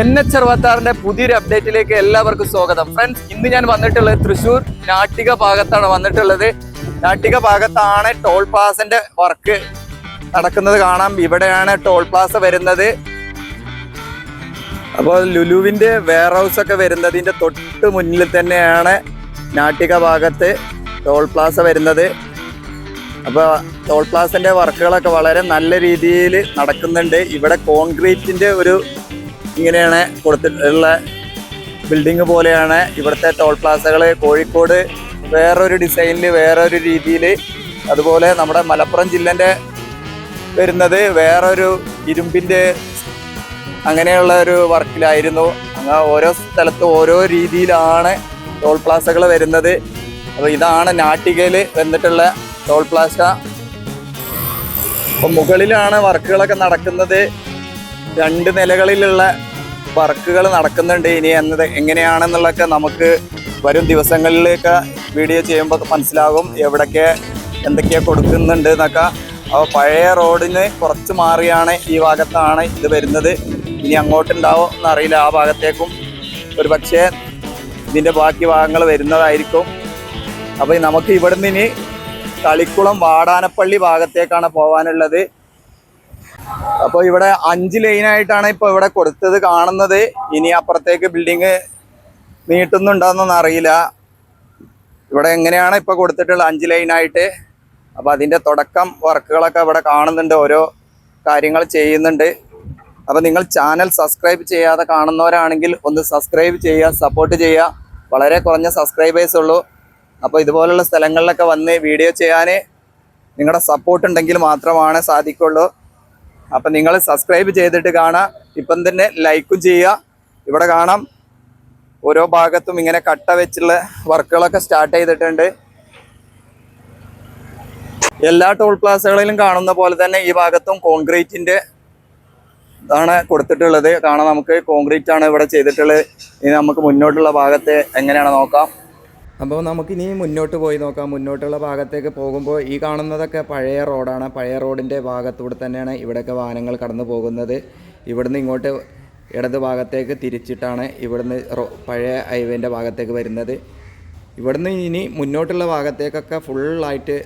N H അറുപത്താറിന്റെ പുതിയൊരു അപ്ഡേറ്റിലേക്ക് എല്ലാവർക്കും സ്വാഗതം. ഫ്രണ്ട്സ് ഇന്ന് ഞാൻ വന്നിട്ടുള്ളത് തൃശ്ശൂർ നാട്ടിക ഭാഗത്താണ് വന്നിട്ടുള്ളത്. നാട്ടിക ഭാഗത്താണ് ടോൾ പ്ലാസന്റെ വർക്ക് നടക്കുന്നത് കാണാം. ഇവിടെയാണ് ടോൾ പ്ലാസ വരുന്നത്. അപ്പോൾ ലുലുവിന്റെ വെയർ ഹൗസ് ഒക്കെ വരുന്നതിന്റെ തൊട്ട് മുന്നിൽ തന്നെയാണ് നാട്ടിക ഭാഗത്ത് ടോൾ പ്ലാസ വരുന്നത്. അപ്പോൾ ടോൾ പ്ലാസന്റെ വർക്കുകളൊക്കെ വളരെ നല്ല രീതിയിൽ നടക്കുന്നുണ്ട്. ഇവിടെ കോൺക്രീറ്റിന്റെ ഒരു ഇങ്ങനെയാണ് കൊടുത്തിട്ടുള്ള ബിൽഡിംഗ് പോലെയാണ് ഇവിടുത്തെ ടോൾ പ്ലാസകൾ കോഴിക്കോട് വേറൊരു ഡിസൈനിൽ വേറൊരു രീതിയിൽ അതുപോലെ നമ്മുടെ മലപ്പുറം ജില്ലന്റെ വരുന്നത് വേറൊരു ഇരുമ്പിന്റെ അങ്ങനെയുള്ള ഒരു വർക്കിലായിരുന്നു. അങ്ങനെ ഓരോ സ്ഥലത്തും ഓരോ രീതിയിലാണ് ടോൾ പ്ലാസകൾ വരുന്നത്. അപ്പോൾ ഇതാണ് നാട്ടികയിൽ വന്നിട്ടുള്ള ടോൾ പ്ലാസ അപ്പോൾ മുകളിലാണ് വർക്കുകളൊക്കെ നടക്കുന്നത്. രണ്ട് നിലകളിലുള്ള വർക്കുകൾ നടക്കുന്നുണ്ട് ഇനി എന്നത് എങ്ങനെയാണെന്നുള്ളതൊക്കെ നമുക്ക് വരും ദിവസങ്ങളിലേക്ക് വീഡിയോ ചെയ്യുമ്പോൾ മനസ്സിലാകും എവിടൊക്കെ എന്തൊക്കെയാ കൊടുക്കുന്നുണ്ട് എന്നൊക്കെ. അപ്പോൾ പഴയ റോഡിന് കുറച്ച് മാറിയാണ് ഈ ഭാഗത്താണ് ഇത് വരുന്നത്. ഇനി അങ്ങോട്ടുണ്ടാവോ എന്നറിയില്ല. ആ ഭാഗത്തേക്കും ഒരു പക്ഷേ ഇതിന്റെ ബാക്കി ഭാഗങ്ങൾ വരുന്നതായിരിക്കും. അപ്പോൾ നമുക്ക് ഇവിടുന്ന് ഇനി തളിക്കുളം വാടാനപ്പള്ളി ഭാഗത്തേക്കാണ് പോകാനുള്ളത്. അപ്പോൾ ഇവിടെ അഞ്ച് ലൈനായിട്ടാണ് ഇപ്പോൾ ഇവിടെ കൊടുത്തത് കാണുന്നത്. ഇനി അപ്പുറത്തേക്ക് ബിൽഡിങ് നീട്ടുന്നുണ്ടോന്നൊന്നും അറിയില്ല. ഇവിടെ എങ്ങനെയാണ് ഇപ്പോൾ കൊടുത്തിട്ടുള്ളത് അഞ്ച് ലൈനായിട്ട് അപ്പോൾ അതിന്റെ തുടക്കം വർക്കുകളൊക്കെ ഇവിടെ കാണുന്നുണ്ട്. ഓരോ കാര്യങ്ങൾ ചെയ്യുന്നുണ്ട്. അപ്പോൾ നിങ്ങൾ ചാനൽ സബ്സ്ക്രൈബ് ചെയ്യാതെ കാണുന്നവരാണെങ്കിൽ ഒന്ന് സബ്സ്ക്രൈബ് ചെയ്യുക സപ്പോർട്ട് ചെയ്യുക. വളരെ കുറഞ്ഞ സബ്സ്ക്രൈബേഴ്സ് ഉള്ളൂ. അപ്പോൾ ഇതുപോലുള്ള സ്ഥലങ്ങളിലൊക്കെ വന്ന് വീഡിയോ ചെയ്യാൻ നിങ്ങളുടെ സപ്പോർട്ട് ഉണ്ടെങ്കിൽ മാത്രമാണ് സാധിക്കുള്ളൂ. അപ്പം നിങ്ങൾ സബ്സ്ക്രൈബ് ചെയ്തിട്ട് കാണാം. ഇപ്പം തന്നെ ലൈക്കും ചെയ്യുക ഇവിടെ കാണാം. ഓരോ ഭാഗത്തും ഇങ്ങനെ കട്ട വെച്ചുള്ള വർക്കുകളൊക്കെ സ്റ്റാർട്ട് ചെയ്തിട്ടുണ്ട്. എല്ലാ ടോൾ പ്ലാസകളിലും കാണുന്ന പോലെ തന്നെ ഈ ഭാഗത്തും കോൺക്രീറ്റിന്റെ ഇതാണ് കൊടുത്തിട്ടുള്ളത്. കാണാം നമുക്ക് കോൺക്രീറ്റ് ആണ് ഇവിടെ ചെയ്തിട്ടുള്ളത്. ഇനി നമുക്ക് മുന്നോട്ടുള്ള ഭാഗത്തെ എങ്ങനെയാണ് നോക്കാം. അപ്പോൾ നമുക്കിനി മുന്നോട്ട് പോയി നോക്കാം. മുന്നോട്ടുള്ള ഭാഗത്തേക്ക് പോകുമ്പോൾ ഈ കാണുന്നതൊക്കെ പഴയ റോഡാണ്. പഴയ റോഡിന്റെ ഭാഗത്തൂടെ തന്നെയാണ് ഇവിടെയൊക്കെ വാഹനങ്ങൾ കടന്നു പോകുന്നത്. ഇവിടുന്ന് ഇങ്ങോട്ട് ഇടത് ഭാഗത്തേക്ക് തിരിച്ചിട്ടാണ് ഇവിടുന്ന് പഴയ ഹൈവേന്റെ ഭാഗത്തേക്ക് വരുന്നത്. ഇവിടുന്ന് ഇനി മുന്നോട്ടുള്ള ഭാഗത്തേക്കൊക്കെ ഫുള്ളായിട്ട്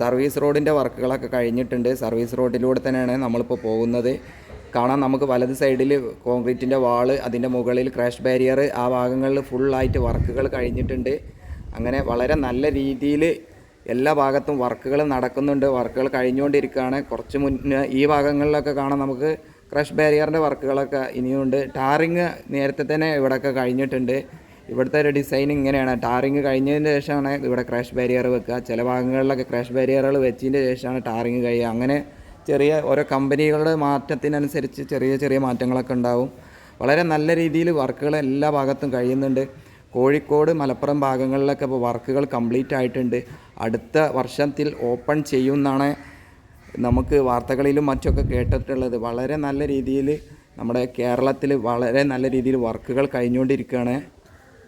സർവീസ് റോഡിന്റെ വർക്കുകളൊക്കെ കഴിഞ്ഞിട്ടുണ്ട്. സർവീസ് റോഡിലൂടെ തന്നെയാണ് നമ്മളിപ്പോൾ പോകുന്നത്. കാണാം നമുക്ക് വലത് സൈഡിൽ കോൺക്രീറ്റിന്റെ വാൾ അതിന്റെ മുകളിൽ ക്രാഷ് ബാരിയർ ആ ഭാഗങ്ങളിൽ ഫുള്ളായിട്ട് വർക്കുകൾ കഴിഞ്ഞിട്ടുണ്ട്. അങ്ങനെ വളരെ നല്ല രീതിയിൽ എല്ലാ ഭാഗത്തും വർക്കുകൾ നടക്കുന്നുണ്ട്. വർക്കുകൾ കഴിഞ്ഞുകൊണ്ടിരിക്കുകയാണ്. കുറച്ച് മുന്നേ ഈ ഭാഗങ്ങളിലൊക്കെ കാണാൻ നമുക്ക് ക്രഷ് ബാരിയറിന്റെ വർക്കുകളൊക്കെ ഇനിയുണ്ട്. ടാറിങ് നേരത്തെ തന്നെ ഇവിടെയൊക്കെ കഴിഞ്ഞിട്ടുണ്ട്. ഇവിടുത്തെ ഒരു ഡിസൈൻ ഇങ്ങനെയാണ്. ടാറിങ് കഴിഞ്ഞതിന് ശേഷമാണ് ഇവിടെ ക്രാഷ് ബാരിയർ വെക്കുക. ചില ഭാഗങ്ങളിലൊക്കെ ക്രാഷ് ബാരിയറുകൾ വെച്ചതിന്റെ ശേഷമാണ് ടാറിങ് കഴിയുക. അങ്ങനെ ചെറിയ ഓരോ കമ്പനികളുടെ മാറ്റത്തിനനുസരിച്ച് ചെറിയ ചെറിയ മാറ്റങ്ങളൊക്കെ ഉണ്ടാവും. വളരെ നല്ല രീതിയിൽ വർക്കുകൾ എല്ലാ ഭാഗത്തും കഴിയുന്നുണ്ട്. കോഴിക്കോട് മലപ്പുറം ഭാഗങ്ങളിലൊക്കെ ഇപ്പോൾ വർക്കുകൾ കംപ്ലീറ്റ് ആയിട്ടുണ്ട്. അടുത്ത വർഷത്തിൽ ഓപ്പൺ ചെയ്യുമെന്നാണ് നമുക്ക് വാർത്തകളിലും മറ്റൊക്കെ കേട്ടിട്ടുള്ളത്. വളരെ നല്ല രീതിയിൽ നമ്മുടെ കേരളത്തിൽ വളരെ നല്ല രീതിയിൽ വർക്കുകൾ കഴിഞ്ഞുകൊണ്ടിരിക്കുകയാണ്.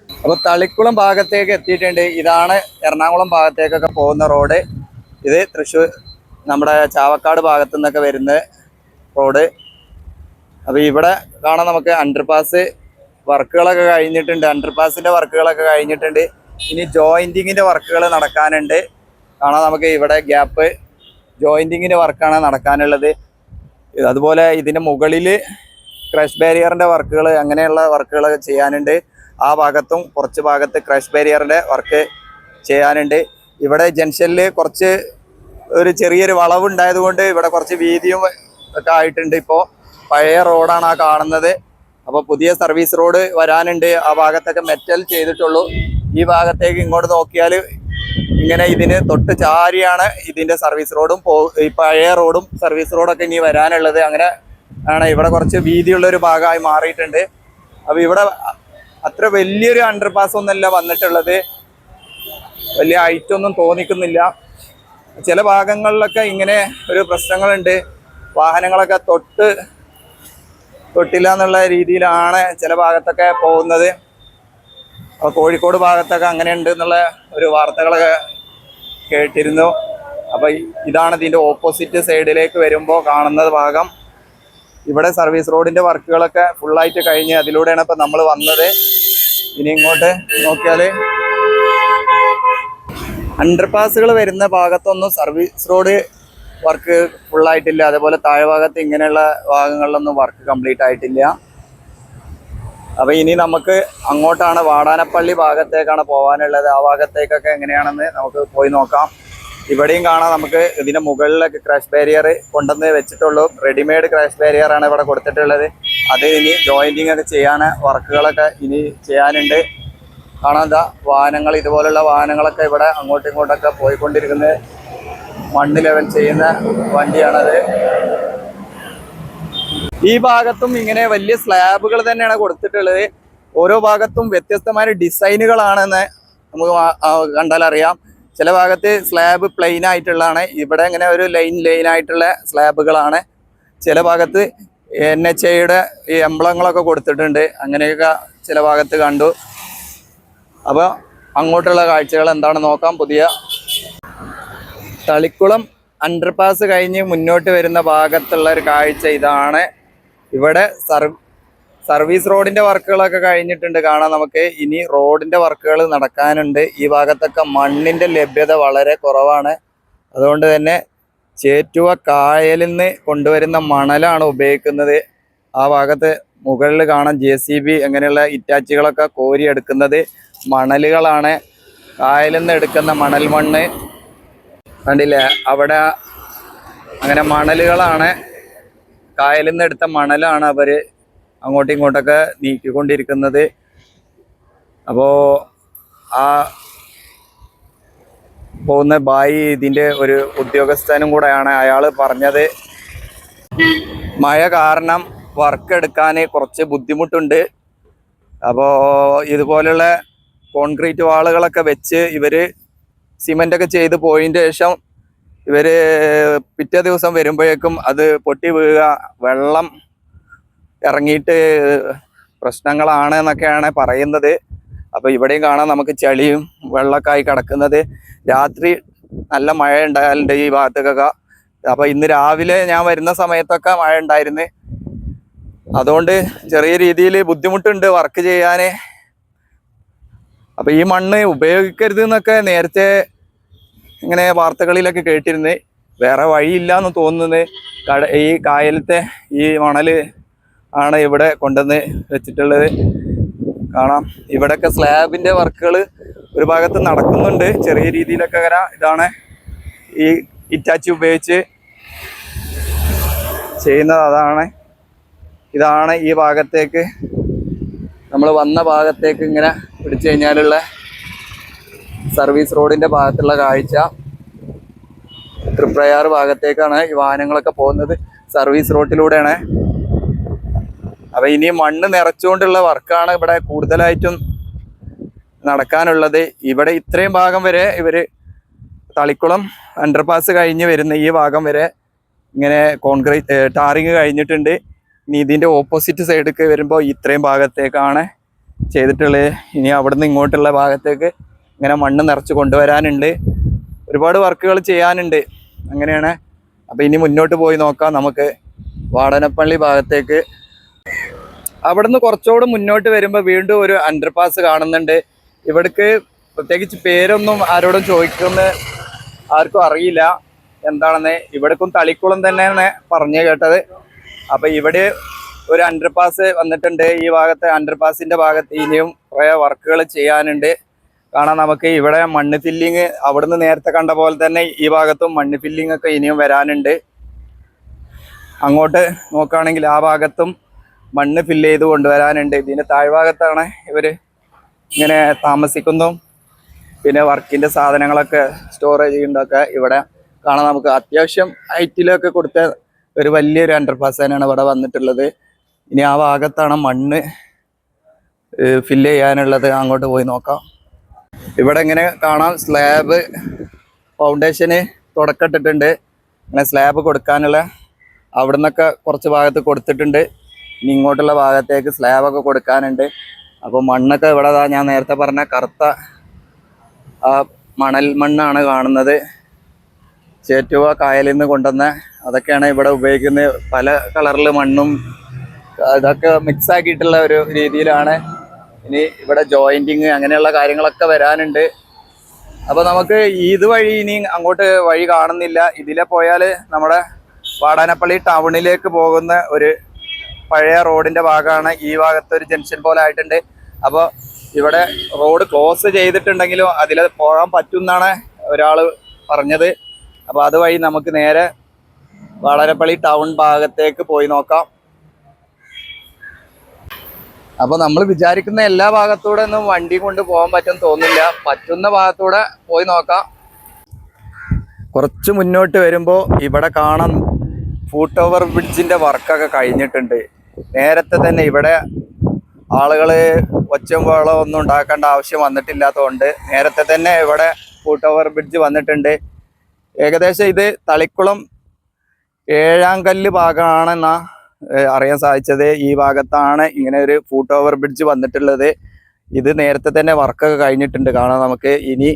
അപ്പോൾ തളിക്കുളം ഭാഗത്തേക്ക് എത്തിയിട്ടുണ്ട്. ഇതാണ് എറണാകുളം ഭാഗത്തേക്കൊക്കെ പോകുന്ന റോഡ്. ഇത് തൃശ്ശൂർ നമ്മുടെ ചാവക്കാട് ഭാഗത്തു നിന്നൊക്കെ വരുന്ന റോഡ്. അപ്പോൾ ഇവിടെ കാണാം നമുക്ക് അണ്ടർപാസ് വർക്കുകളൊക്കെ കഴിഞ്ഞിട്ടുണ്ട്. അണ്ടർപാസിന്റെ വർക്കുകളൊക്കെ കഴിഞ്ഞിട്ടുണ്ട്. ഇനി ജോയിന്റിങ്ങിന്റെ വർക്കുകൾ നടക്കാനുണ്ട്. കാണാം നമുക്ക് ഇവിടെ ഗ്യാപ്പ് ജോയിന്റിങ്ങിന്റെ വർക്കാണ് നടക്കാനുള്ളത്. അതുപോലെ ഇതിന്റെ മുകളിൽ ക്രഷ് ബാരിയറിന്റെ വർക്കുകൾ അങ്ങനെയുള്ള വർക്കുകളൊക്കെ ചെയ്യാനുണ്ട്. ആ ഭാഗത്തും കുറച്ച് ഭാഗത്ത് ക്രഷ് ബാരിയറിന്റെ വർക്ക് ചെയ്യാനുണ്ട്. ഇവിടെ ജംഗ്ഷനിൽ കുറച്ച് ഒരു ചെറിയൊരു വളവ് ഉണ്ടായതുകൊണ്ട് ഇവിടെ കുറച്ച് വീതിയും ഒക്കെ ആയിട്ടുണ്ട് ഇപ്പോൾ പഴയ റോഡാണ് ആ കാണുന്നത്. അപ്പോൾ പുതിയ സർവീസ് റോഡ് വരാനുണ്ട്. ആ ഭാഗത്തൊക്കെ മെറ്റൽ ചെയ്തിട്ടുള്ളൂ. ഈ ഭാഗത്തേക്ക് ഇങ്ങോട്ട് നോക്കിയാൽ ഇങ്ങനെ ഇതിന് തൊട്ട് ചാരിയാണ് ഇതിന്റെ സർവീസ് റോഡും പോ പഴയ റോഡും സർവീസ് റോഡൊക്കെ ഇനി വരാനുള്ളത്. അങ്ങനെ ആണ്. ഇവിടെ കുറച്ച് വീതിയുള്ള ഒരു ഭാഗമായി മാറിയിട്ടുണ്ട്. അപ്പോൾ ഇവിടെ അത്ര വലിയൊരു അണ്ടർ പാസ് ഒന്നല്ല വന്നിട്ടുള്ളത്. വലിയ ഹൈറ്റ് ഒന്നും തോന്നിക്കുന്നില്ല. ചില ഭാഗങ്ങളിലൊക്കെ ഇങ്ങനെ ഒരു പ്രശ്നങ്ങളുണ്ട്. വാഹനങ്ങളൊക്കെ തൊട്ട് തൊട്ടില്ല എന്നുള്ള രീതിയിലാണ് ചില ഭാഗത്തൊക്കെ പോകുന്നത്. അപ്പോൾ കോഴിക്കോട് ഭാഗത്തൊക്കെ അങ്ങനെ ഉണ്ട് എന്നുള്ള ഒരു വാർത്തകളൊക്കെ കേട്ടിരുന്നു. അപ്പോൾ ഇതാണ് ഇതിന്റെ ഓപ്പോസിറ്റ് സൈഡിലേക്ക് വരുമ്പോൾ കാണുന്ന ഭാഗം. ഇവിടെ സർവീസ് റോഡിന്റെ വർക്കുകളൊക്കെ ഫുള്ളായിട്ട് കഴിഞ്ഞ് അതിലൂടെയാണ് ഇപ്പം നമ്മൾ വന്നത്. ഇനി ഇങ്ങോട്ട് നോക്കിയാൽ അണ്ടർപാസുകൾ വരുന്ന ഭാഗത്തൊന്നും സർവീസ് റോഡ് വർക്ക് ഫുള്ളായിട്ടില്ല. അതേപോലെ താഴ്ഭാഗത്ത് ഇങ്ങനെയുള്ള ഭാഗങ്ങളിലൊന്നും വർക്ക് കംപ്ലീറ്റ് ആയിട്ടില്ല. അപ്പൊ ഇനി നമുക്ക് അങ്ങോട്ടാണ് വാടാനപ്പള്ളി ഭാഗത്തേക്കാണ് പോകാനുള്ളത് ആ ഭാഗത്തേക്കൊക്കെ എങ്ങനെയാണെന്ന് നമുക്ക് പോയി നോക്കാം. ഇവിടെയും കാണാം നമുക്ക് ഇതിന്റെ മുകളിലൊക്കെ ക്രാഷ് ബാരിയർ കൊണ്ടുവന്ന് വെച്ചിട്ടുള്ളൂ. റെഡിമെയ്ഡ് ക്രാഷ് ബാരിയർ ആണ് ഇവിടെ കൊടുത്തിട്ടുള്ളത്. അത് ഇനി ജോയിന്റിങ് ഒക്കെ ചെയ്യാൻ വർക്കുകളൊക്കെ ഇനി ചെയ്യാനുണ്ട്. കാണാം എന്താ വാഹനങ്ങൾ ഇതുപോലുള്ള വാഹനങ്ങളൊക്കെ ഇവിടെ അങ്ങോട്ടും ഇങ്ങോട്ടൊക്കെ പോയിക്കൊണ്ടിരിക്കുന്നത്. മണ്ണ് ലെവൽ ചെയ്യുന്ന വണ്ടിയാണത്. ഈ ഭാഗത്തും ഇങ്ങനെ വലിയ സ്ലാബുകൾ തന്നെയാണ് കൊടുത്തിട്ടുള്ളത്. ഓരോ ഭാഗത്തും വ്യത്യസ്തമായ ഡിസൈനുകളാണെന്ന് നമുക്ക് കണ്ടാൽ അറിയാം. ചില ഭാഗത്ത് സ്ലാബ് പ്ലെയിൻ ആയിട്ടുള്ളതാണ്. ഇവിടെ ഇങ്ങനെ ഒരു ലൈൻ ലൈൻ ആയിട്ടുള്ള സ്ലാബുകളാണ്. ചില ഭാഗത്ത് എൻ എച്ച് ഐയുടെ ഈ എംബ്ലങ്ങളൊക്കെ കൊടുത്തിട്ടുണ്ട്. അങ്ങനെയൊക്കെ ചില ഭാഗത്ത് കണ്ടു. അപ്പോൾ അങ്ങോട്ടുള്ള കാഴ്ചകൾ എന്താണ് നോക്കാം. പുതിയ തളിക്കുളം അണ്ടർപാസ് കഴിഞ്ഞ് മുന്നോട്ട് വരുന്ന ഭാഗത്തുള്ള ഒരു കാഴ്ച ഇതാണ്. ഇവിടെ സർവ് സർവീസ് റോഡിന്റെ വർക്കുകളൊക്കെ കഴിഞ്ഞിട്ടുണ്ട്. കാണാൻ നമുക്ക്. ഇനി റോഡിന്റെ വർക്കുകൾ നടക്കാനുണ്ട്. ഈ ഭാഗത്തൊക്കെ മണ്ണിന്റെ ലഭ്യത വളരെ കുറവാണ്. അതുകൊണ്ട് തന്നെ ചേറ്റുവ കായലിൽ നിന്ന് കൊണ്ടുവരുന്ന മണലാണ് ഉപയോഗിക്കുന്നത്. ആ ഭാഗത്ത് മുകളിൽ കാണാം ജെ സി ബി അങ്ങനെയുള്ള ഇറ്റാച്ചികളൊക്കെ കോരിയെടുക്കുന്നത്. മണലുകളാണ്. കായലിൽ നിന്ന് എടുക്കുന്ന മണൽ മണ്ണ്. കണ്ടില്ലേ? അവിടെ അങ്ങനെ മണലുകളാണ്. കായലിൽ നിന്ന് എടുത്ത മണലാണ് അവർ അങ്ങോട്ടും ഇങ്ങോട്ടൊക്കെ നീക്കിക്കൊണ്ടിരിക്കുന്നത്. അപ്പോൾ ആ പോകുന്ന ബായി ഇതിന്റെ ഒരു ഉദ്യോഗസ്ഥനും കൂടെയാണ് അയാൾ പറഞ്ഞത്. മഴ കാരണം വർക്ക് എടുക്കാൻ കുറച്ച് ബുദ്ധിമുട്ടുണ്ട്. അപ്പോൾ ഇതുപോലുള്ള കോൺക്രീറ്റ് വാളുകളൊക്കെ വെച്ച് ഇവർ സിമെന്റ് ഒക്കെ ചെയ്ത് പോയതിന് ശേഷം ഇവർ പിറ്റേ ദിവസം വരുമ്പോഴേക്കും അത് പൊട്ടി വീഴുക വെള്ളം ഇറങ്ങിയിട്ട് പ്രശ്നങ്ങളാണ് എന്നൊക്കെയാണ് പറയുന്നത്. അപ്പോൾ ഇവിടെയും കാണാം നമുക്ക് ചളിയും വെള്ളമൊക്കെ കിടക്കുന്നത്. രാത്രി നല്ല മഴ ഉണ്ടായാലുണ്ട് ഈ ഭാഗത്തേക്കൊക്കെ അപ്പോൾ ഇന്ന് രാവിലെ ഞാൻ വരുന്ന സമയത്തൊക്കെ മഴ ഉണ്ടായിരുന്നു. അതുകൊണ്ട് ചെറിയ രീതിയിൽ ബുദ്ധിമുട്ടുണ്ട് വർക്ക് ചെയ്യാന് അപ്പൊ ഈ മണ്ണ് ഉപയോഗിക്കരുത് എന്നൊക്കെ നേരത്തെ ഇങ്ങനെ വാർത്തകളിലൊക്കെ കേട്ടിരുന്നത് വേറെ വഴിയില്ല എന്ന് തോന്നുന്നത് ഈ കായലത്തെ ഈ മണൽ ആണ് ഇവിടെ കൊണ്ടുവന്ന് വെച്ചിട്ടുള്ളത്. കാണാം. ഇവിടെയൊക്കെ സ്ലാബിന്റെ വർക്കുകൾ ഒരു ഭാഗത്ത് നടക്കുന്നുണ്ട്. ചെറിയ രീതിയിലൊക്കെ അങ്ങനെ ഇതാണ് ഈ ഇറ്റാച്ചി ഉപയോഗിച്ച് ചെയ്യുന്നത്. അതാണ് ഇതാണ് ഈ ഭാഗത്തേക്ക് നമ്മൾ വന്ന ഭാഗത്തേക്ക് ഇങ്ങനെ പിടിച്ചു കഴിഞ്ഞാലുള്ള സർവീസ് റോഡിന്റെ ഭാഗത്തുള്ള കാഴ്ച. തൃപ്രയാർ ഭാഗത്തേക്കാണ് ഈ വാഹനങ്ങളൊക്കെ പോകുന്നത്. സർവീസ് റോഡിലൂടെയാണ് അപ്പം ഇനി മണ്ണ് നിറച്ചുകൊണ്ടുള്ള വർക്കാണ് ഇവിടെ കൂടുതലായിട്ടും നടക്കാനുള്ളത്. ഇവിടെ ഇത്രയും ഭാഗം വരെ ഇവർ തളിക്കുളം അണ്ടർപാസ് കഴിഞ്ഞ് വരുന്ന ഈ ഭാഗം വരെ ഇങ്ങനെ കോൺക്രീറ്റ് ടാറിങ് കഴിഞ്ഞിട്ടുണ്ട്. ഇനി ഇതിന്റെ ഓപ്പോസിറ്റ് സൈഡൊക്കെ വരുമ്പോൾ ഇത്രയും ഭാഗത്തേക്കാണ് ചെയ്തിട്ടുള്ളത് ഇനി അവിടുന്ന് ഇങ്ങോട്ടുള്ള ഭാഗത്തേക്ക് ഇങ്ങനെ മണ്ണ് നിറച്ച് കൊണ്ടുവരാനുണ്ട്. ഒരുപാട് വർക്കുകൾ ചെയ്യാനുണ്ട്. അങ്ങനെയാണ്. അപ്പോൾ ഇനി മുന്നോട്ട് പോയി നോക്കാം നമുക്ക് വാടനപ്പള്ളി ഭാഗത്തേക്ക്. അവിടുന്ന് കുറച്ചുകൂടെ മുന്നോട്ട് വരുമ്പോൾ വീണ്ടും ഒരു അണ്ടർപാസ് കാണുന്നുണ്ട്. ഇവിടേക്ക് പ്രത്യേകിച്ച് പേരൊന്നും ആരോടും ചോദിക്കുന്ന ആർക്കും അറിയില്ല. എന്താണെന്ന് ഇവിടേക്കും തളിക്കുളം തന്നെയാണ് പറഞ്ഞു കേട്ടത്. അപ്പൊ ഇവിടെ ഒരു അണ്ടർപാസ് വന്നിട്ടുണ്ട്. ഈ ഭാഗത്ത് അണ്ടർപാസിന്റെ ഭാഗത്ത് ഇനിയും കുറെ വർക്കുകൾ ചെയ്യാനുണ്ട്. കാരണം നമുക്ക് ഇവിടെ മണ്ണ് ഫില്ലിങ് അവിടുന്ന് നേരത്തെ കണ്ട പോലെ തന്നെ ഈ ഭാഗത്തും മണ്ണ് ഫില്ലിംഗ് ഒക്കെ ഇനിയും വരാനുണ്ട്. അങ്ങോട്ട് നോക്കുകയാണെങ്കിൽ ആ ഭാഗത്തും മണ്ണ് ഫില്ല് ചെയ്ത് കൊണ്ടുവരാനുണ്ട്. ഇതിന്റെ താഴ്ഭാഗത്താണ് ഇവർ ഇങ്ങനെ താമസിക്കുന്നതും. പിന്നെ വർക്കിന്റെ സാധനങ്ങളൊക്കെ സ്റ്റോറേജ് ചെയ്യുന്നതൊക്കെ ഇവിടെ കാണാം നമുക്ക് അത്യാവശ്യം ഐറ്റിലൊക്കെ കൊടുത്ത ഒരു വലിയൊരു അണ്ടർപാസ് തന്നെയാണ് ഇവിടെ വന്നിട്ടുള്ളത്. ഇനി ആ ഭാഗത്താണ് മണ്ണ് ഫില്ല് ചെയ്യാനുള്ളത്. അങ്ങോട്ട് പോയി നോക്കാം. ഇവിടെ ഇങ്ങനെ കാണാം സ്ലാബ് ഫൗണ്ടേഷന് തുടക്കട്ടിട്ടുണ്ട് ഇങ്ങനെ സ്ലാബ് കൊടുക്കാനുള്ള അവിടെ നിന്നൊക്കെ കുറച്ച് ഭാഗത്ത് കൊടുത്തിട്ടുണ്ട്. ഇനി ഇങ്ങോട്ടുള്ള ഭാഗത്തേക്ക് സ്ലാബൊക്കെ കൊടുക്കാനുണ്ട്. അപ്പോൾ മണ്ണൊക്കെ ഇവിടെ ഞാൻ നേരത്തെ പറഞ്ഞ കറുത്ത മണൽ മണ്ണാണ് കാണുന്നത്. ചേറ്റുവ കായലിൽ നിന്ന് കൊണ്ടുവന്ന അതൊക്കെയാണ് ഇവിടെ ഉപയോഗിക്കുന്നത് പല കളറിൽ മണ്ണും ഇതൊക്കെ മിക്സ് ആക്കിയിട്ടുള്ള ഒരു രീതിയിലാണ്. ഇനി ഇവിടെ ജോയിന്റിങ് അങ്ങനെയുള്ള കാര്യങ്ങളൊക്കെ വരാനുണ്ട്. അപ്പോൾ നമുക്ക് ഇതുവഴി ഇനി അങ്ങോട്ട് വഴി കാണുന്നില്ല. ഇതിലെ പോയാൽ നമ്മുടെ വാടാനപ്പള്ളി ടൗണിലേക്ക് പോകുന്ന ഒരു പഴയ റോഡിന്റെ ഭാഗമാണ്. ഈ ഭാഗത്ത് ഒരു ജംഗ്ഷൻ പോലെ ആയിട്ടുണ്ട്. അപ്പോൾ ഇവിടെ റോഡ് ക്ലോസ് ചെയ്തിട്ടുണ്ടെങ്കിലും അതിൽ പോകാൻ പറ്റും എന്നാണ് ഒരാൾ പറഞ്ഞത്. അപ്പോൾ അതുവഴി നമുക്ക് നേരെ വാടാനപ്പള്ളി ടൗൺ ഭാഗത്തേക്ക് പോയി നോക്കാം. അപ്പൊ നമ്മൾ വിചാരിക്കുന്ന എല്ലാ ഭാഗത്തൂടെ ഒന്നും വണ്ടി കൊണ്ട് പോകാൻ പറ്റും തോന്നില്ല പറ്റുന്ന ഭാഗത്തൂടെ പോയി നോക്കാം. കുറച്ച് മുന്നോട്ട് വരുമ്പോൾ ഇവിടെ കാണാൻ ഫൂട്ട് ഓവർ ബ്രിഡ്ജിന്റെ വർക്കൊക്കെ കഴിഞ്ഞിട്ടുണ്ട്. നേരത്തെ തന്നെ ഇവിടെ ആളുകൾ ഒച്ചും ബഹളവും ഒന്നും ഉണ്ടാക്കേണ്ട ആവശ്യം വന്നിട്ടില്ലാത്തതുകൊണ്ട് നേരത്തെ തന്നെ ഇവിടെ ഫൂട്ട് ഓവർ ബ്രിഡ്ജ് വന്നിട്ടുണ്ട്. ഏകദേശം ഇത് തളിക്കുളം ഏഴാം കല്ല് ഭാഗമാണെന്നാ അറിയാൻ സാധിച്ചത്. ഈ ഭാഗത്താണ് ഇങ്ങനെ ഒരു ഫൂട്ട് ഓവർ ബ്രിഡ്ജ് വന്നിട്ടുള്ളത്. ഇത് നേരത്തെ തന്നെ വർക്കൊക്കെ കഴിഞ്ഞിട്ടുണ്ട്. കാണാം നമുക്ക് ഇനി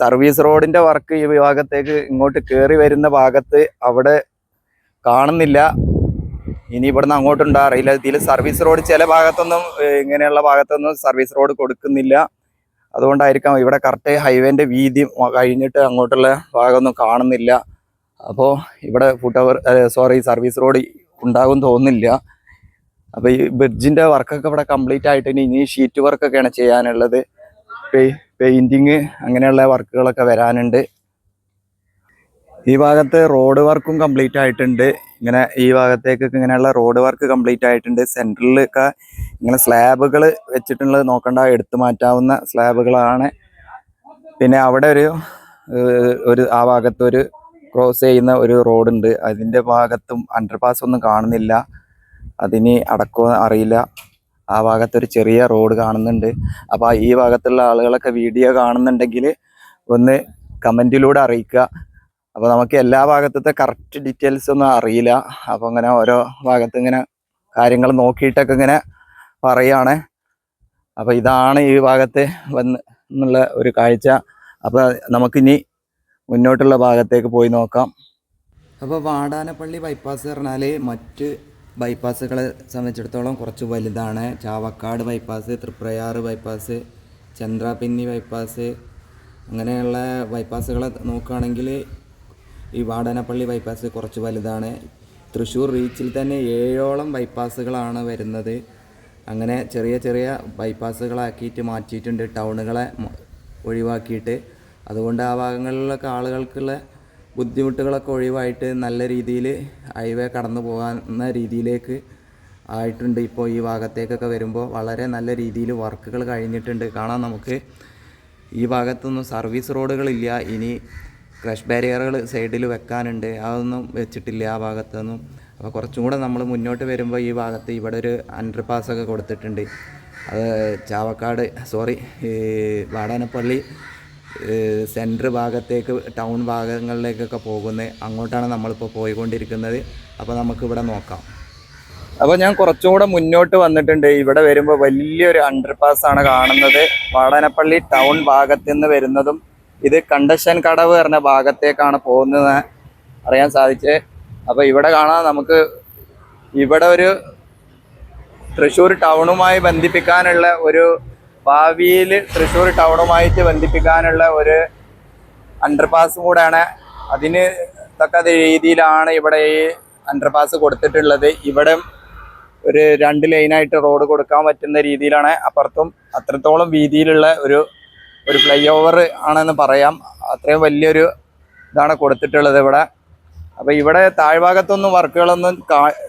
സർവീസ് റോഡിന്റെ വർക്ക് ഈ ഭാഗത്തേക്ക് ഇങ്ങോട്ട് കയറി വരുന്ന ഭാഗത്ത് അവിടെ കാണുന്നില്ല. ഇനി ഇവിടുന്ന് അങ്ങോട്ടുണ്ടോ അറിയില്ല. ഇതിൽ സർവീസ് റോഡ് ചില ഭാഗത്തൊന്നും ഇങ്ങനെയുള്ള ഭാഗത്തൊന്നും സർവീസ് റോഡ് കൊടുക്കുന്നില്ല. അതുകൊണ്ടായിരിക്കാം ഇവിടെ കറക്റ്റ് ഹൈവേന്റെ വീതി കഴിഞ്ഞിട്ട് അങ്ങോട്ടുള്ള ഭാഗമൊന്നും കാണുന്നില്ല. അപ്പോൾ ഇവിടെ foot over sorry service road ഉണ്ടാകും തോന്നുന്നില്ല. അപ്പോൾ ഈ ബ്രിഡ്ജിന്റെ വർക്കൊക്കെ ഇവിടെ കംപ്ലീറ്റ് ആയിട്ട് ഇനി ഷീറ്റ് വർക്കൊക്കെയാണ് ചെയ്യാനുള്ളത്. പെയിന്റിങ് അങ്ങനെയുള്ള വർക്കുകളൊക്കെ വരാനുണ്ട്. ഈ ഭാഗത്ത് റോഡ് വർക്കും കംപ്ലീറ്റ് ആയിട്ടുണ്ട്. ഇങ്ങനെ ഈ ഭാഗത്തേക്കൊക്കെ ഇങ്ങനെയുള്ള റോഡ് വർക്ക് കംപ്ലീറ്റ് ആയിട്ടുണ്ട്. സെൻട്രലിലൊക്കെ ഇങ്ങനെ സ്ലാബുകൾ വെച്ചിട്ടുള്ളത് നോക്കണ്ട. എടുത്തു മാറ്റാവുന്ന സ്ലാബുകളാണ് പിന്നെ അവിടെ ഒരു ഒരു ആ ഭാഗത്ത് ഒരു ക്രോസ് ചെയ്യുന്ന ഒരു റോഡുണ്ട് അതിന്റെ ഭാഗത്തും അണ്ടർപാസ് ഒന്നും കാണുന്നില്ല. അതിന് അടക്കോ അറിയില്ല. ആ ഭാഗത്തൊരു ചെറിയ റോഡ് കാണുന്നുണ്ട്. അപ്പോൾ ഈ ഭാഗത്തുള്ള ആളുകളൊക്കെ വീഡിയോ കാണുന്നുണ്ടെങ്കിൽ ഒന്ന് കമന്റിലൂടെ അറിയിക്കുക. അപ്പോൾ നമുക്ക് എല്ലാ ഭാഗത്തത്തെ കറക്റ്റ് ഡീറ്റെയിൽസ് ഒന്നും അറിയില്ല. അപ്പോൾ ഇങ്ങനെ ഓരോ ഭാഗത്ത് ഇങ്ങനെ കാര്യങ്ങൾ നോക്കിയിട്ടൊക്കെ ഇങ്ങനെ പറയുകയാണ് അപ്പോൾ ഇതാണ് ഈ ഭാഗത്ത് വന്ന് എന്നുള്ള ഒരു കാഴ്ച. അപ്പോൾ നമുക്കിനി മുന്നോട്ടുള്ള ഭാഗത്തേക്ക് പോയി നോക്കാം. അപ്പോൾ വാടാനപ്പള്ളി ബൈപ്പാസ് പറഞ്ഞാൽ മറ്റ് ബൈപ്പാസുകളെ സംബന്ധിച്ചിടത്തോളം കുറച്ച് വലുതാണ്. Chavakkad bypass Triprayar bypass Chandrappinni bypass അങ്ങനെയുള്ള ബൈപ്പാസുകളെ നോക്കുകയാണെങ്കിൽ ഈ വാടാനപ്പള്ളി ബൈപ്പാസ് കുറച്ച് വലുതാണ്. തൃശ്ശൂർ റീച്ചിൽ തന്നെ ഏഴോളം ബൈപ്പാസുകളാണ് വരുന്നത്. അങ്ങനെ ചെറിയ ചെറിയ ബൈപ്പാസുകളാക്കിയിട്ട് മാറ്റിയിട്ടുണ്ട്. ടൗണുകളെ ഒഴിവാക്കിയിട്ട് അതുകൊണ്ട് ആ ഭാഗങ്ങളിലൊക്കെ ആളുകൾക്കുള്ള ബുദ്ധിമുട്ടുകളൊക്കെ ഒഴിവായിട്ട് നല്ല രീതിയിൽ ഹൈവേ കടന്നു പോകാവുന്ന രീതിയിലേക്ക് ആയിട്ടുണ്ട്. ഇപ്പോൾ ഈ ഭാഗത്തേക്കൊക്കെ വരുമ്പോൾ വളരെ നല്ല രീതിയിൽ വർക്കുകൾ കഴിഞ്ഞിട്ടുണ്ട്. കാണാൻ നമുക്ക്. ഈ ഭാഗത്തൊന്നും സർവീസ് റോഡുകളില്ല ഇനി ക്രഷ് ബാരിയറുകൾ സൈഡിൽ വെക്കാനുണ്ട്. അതൊന്നും വെച്ചിട്ടില്ല ആ ഭാഗത്തൊന്നും. അപ്പോൾ കുറച്ചും കൂടെ നമ്മൾ മുന്നോട്ട് വരുമ്പോൾ ഈ ഭാഗത്ത് ഇവിടെ ഒരു അണ്ടർ പാസ്സൊക്കെ കൊടുത്തിട്ടുണ്ട്. അത് ചാവക്കാട് സോറി വാടാനപ്പള്ളി സെന്റർ ഭാഗത്തേക്ക് ടൗൺ ഭാഗങ്ങളിലേക്കൊക്കെ പോകുന്നത് അങ്ങോട്ടാണ് നമ്മളിപ്പോൾ പോയിക്കൊണ്ടിരിക്കുന്നത്. അപ്പോൾ നമുക്കിവിടെ നോക്കാം. അപ്പോൾ ഞാൻ കുറച്ചും കൂടെ മുന്നോട്ട് വന്നിട്ടുണ്ട്. ഇവിടെ വരുമ്പോൾ വലിയൊരു അണ്ടർപാസ് ആണ് കാണുന്നത്. വാടനപ്പള്ളി ടൗൺ ഭാഗത്ത് നിന്ന് വരുന്നതും ഇത് കണ്ടഷൻ കടവ് പറഞ്ഞ ഭാഗത്തേക്കാണ് പോകുന്നത്. അറിയാൻ സാധിച്ചത് അപ്പോൾ ഇവിടെ കാണാം നമുക്ക് ഇവിടെ ഒരു തൃശ്ശൂർ ടൗണുമായി ബന്ധിപ്പിക്കാനുള്ള ഒരു ഭാവിയിൽ തൃശ്ശൂർ ടൗണുമായിട്ട് ബന്ധിപ്പിക്കാനുള്ള ഒരു അണ്ടർപാസ് കൂടെയാണ്. അതിന് തക്ക രീതിയിലാണ് ഇവിടെ ഈ അണ്ടർപാസ് കൊടുത്തിട്ടുള്ളത്. ഇവിടെ ഒരു രണ്ട് ലൈനായിട്ട് റോഡ് കൊടുക്കാൻ പറ്റുന്ന രീതിയിലാണ്. അപ്പുറത്തും അത്രത്തോളം വീതിയിലുള്ള ഒരു ഒരു ഫ്ലൈ ഓവർ ആണെന്ന് പറയാം. അത്രയും വലിയൊരു ഇതാണ് കൊടുത്തിട്ടുള്ളത് ഇവിടെ. അപ്പോൾ ഇവിടെ താഴ്ഭാഗത്തൊന്നും വർക്കുകളൊന്നും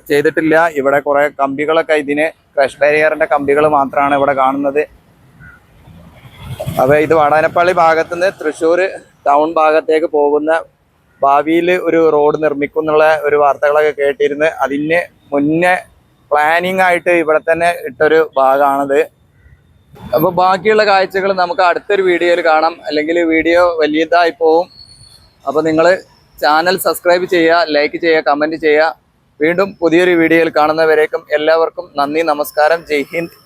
ചെയ്തിട്ടില്ല. ഇവിടെ കുറേ കമ്പികളൊക്കെ ഇതിന് ക്രഷ് ബാരിയറിന്റെ കമ്പികൾ മാത്രമാണ് ഇവിടെ കാണുന്നത്. അപ്പോൾ ഇത് വടാനപ്പള്ളി ഭാഗത്തു നിന്ന് തൃശ്ശൂർ ടൗൺ ഭാഗത്തേക്ക് പോകുന്ന ഭാവിയിൽ ഒരു റോഡ് നിർമ്മിക്കും എന്നുള്ള ഒരു വാർത്തകളൊക്കെ കേട്ടിരുന്നു അതിന് മുന്നേ പ്ലാനിങ് ആയിട്ട് ഇവിടെ തന്നെ ഇട്ടൊരു ഭാഗമാണത്. അപ്പോൾ ബാക്കിയുള്ള കാഴ്ചകൾ നമുക്ക് അടുത്തൊരു വീഡിയോയിൽ കാണാം. അല്ലെങ്കിൽ വീഡിയോ വലിയതായി പോവും. അപ്പോൾ നിങ്ങൾ ചാനൽ സബ്സ്ക്രൈബ് ചെയ്യുക ലൈക്ക് ചെയ്യുക കമന്റ് ചെയ്യുക. വീണ്ടും പുതിയൊരു വീഡിയോയിൽ കാണുന്നവരേക്കും എല്ലാവർക്കും നന്ദി നമസ്കാരം. ജയ് ഹിന്ദ്.